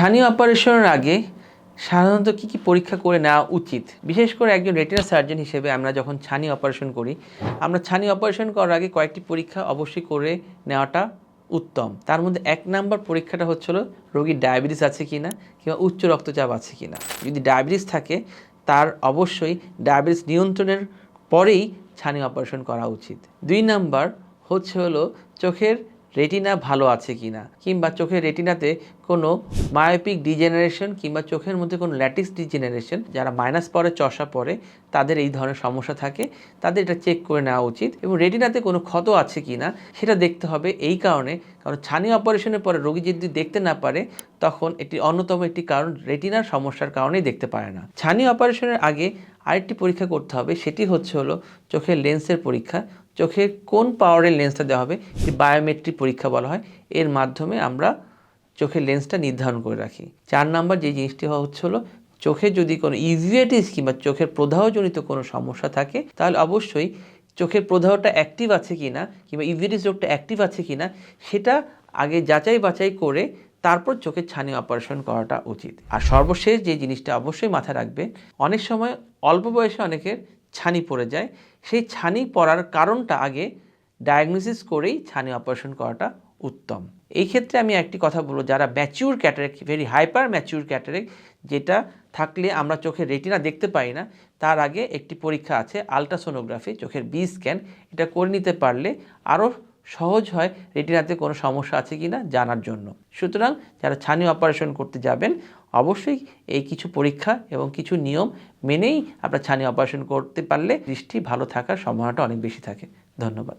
ছানি অপারেশনের আগে সাধারণত কী কী পরীক্ষা করে নেওয়া উচিত? বিশেষ করে একজন রেটিনা সার্জন হিসেবে আমরা যখন ছানি অপারেশন করি, আমরা ছানি অপারেশন করার আগে কয়েকটি পরীক্ষা অবশ্যই করে নেওয়াটা উত্তম। তার মধ্যে এক নাম্বার পরীক্ষাটা হচ্ছিল, রোগীর ডায়াবেটিস আছে কি না কিংবা উচ্চ রক্তচাপ আছে কি না যদি ডায়াবেটিস থাকে, তার অবশ্যই ডায়াবেটিস নিয়ন্ত্রণের পরেই ছানি অপারেশন করা উচিত। দুই নাম্বার হচ্ছে হলো চোখের রেটিনা ভালো আছে কি না? কিংবা চোখের রেটিনাতে কোনো মায়োপিক ডিজেনারেশন কিংবা চোখের মধ্যে কোনো ল্যাটিক্স ডিজেনারেশন যারা মাইনাস পরে চশা পরে তাদের এই ধরনের সমস্যা থাকে। তাদের এটা চেক করে নেওয়া উচিত। এবং রেটিনাতে কোনো ক্ষত আছে কি না, সেটা দেখতে হবে এই কারণে। কারণ ছানি অপারেশনের পরে রোগী যদি দেখতে না পারে, তখন এটি অন্যতম একটি কারণ রেটিনার সমস্যার কারণেই দেখতে পারে না। ছানি অপারেশনের আগে আরেকটি পরীক্ষা করতে হবে, সেটি হচ্ছে হলো চোখের লেন্সের পরীক্ষা। চোখে কোন পাওয়ারের লেন্সটা দেওয়া হবে, এটি বায়োমেট্রিক পরীক্ষা বলা হয়। এর মাধ্যমে আমরা চোখের লেন্সটা নির্ধারণ করে রাখি। চার নাম্বার যে জিনিসটি হচ্ছে হলো, চোখে যদি কোনো ইভিয়েটিস কিংবা চোখের প্রদাহজনিত কোনো সমস্যা থাকে, তাহলে অবশ্যই চোখের প্রদাহটা অ্যাক্টিভ আছে কি না কিংবা ইভিয়েটিস রোগটা অ্যাক্টিভ আছে কি না সেটা আগে যাচাই বাছাই করে তারপর চোখের ছানি অপারেশন করাটা উচিত। আর সর্বশেষ যে জিনিসটা অবশ্যই মাথায় রাখবে অনেক সময় অল্প বয়সে অনেকের ছানি পড়ে যায়। সেই ছানি পড়ার কারণটা আগে ডায়াগনোসিস করেই ছানি অপারেশন করাটা উত্তম। এই ক্ষেত্রে আমি একটি কথা বলব, যারা mature cataract very hyper mature cataract যেটা থাকলে আমরা চোখের রেটিনা দেখতে পাই না, তার আগে একটি পরীক্ষা আছে আলট্রাসোনোগ্রাফি চোখের বি স্ক্যান এটা করে নিতে পারলে আরও সহজ হয় রেটিনাতে কোনো সমস্যা আছে কি না জানার জন্য। সুতরাং যারা ছানি অপারেশন করতে যাবেন, অবশ্যই এই কিছু পরীক্ষা এবং কিছু নিয়ম মেনেই আপনার ছানি অপারেশন করতে পারলে দৃষ্টি ভালো থাকার সম্ভাবনাটা অনেক বেশি থাকে। ধন্যবাদ।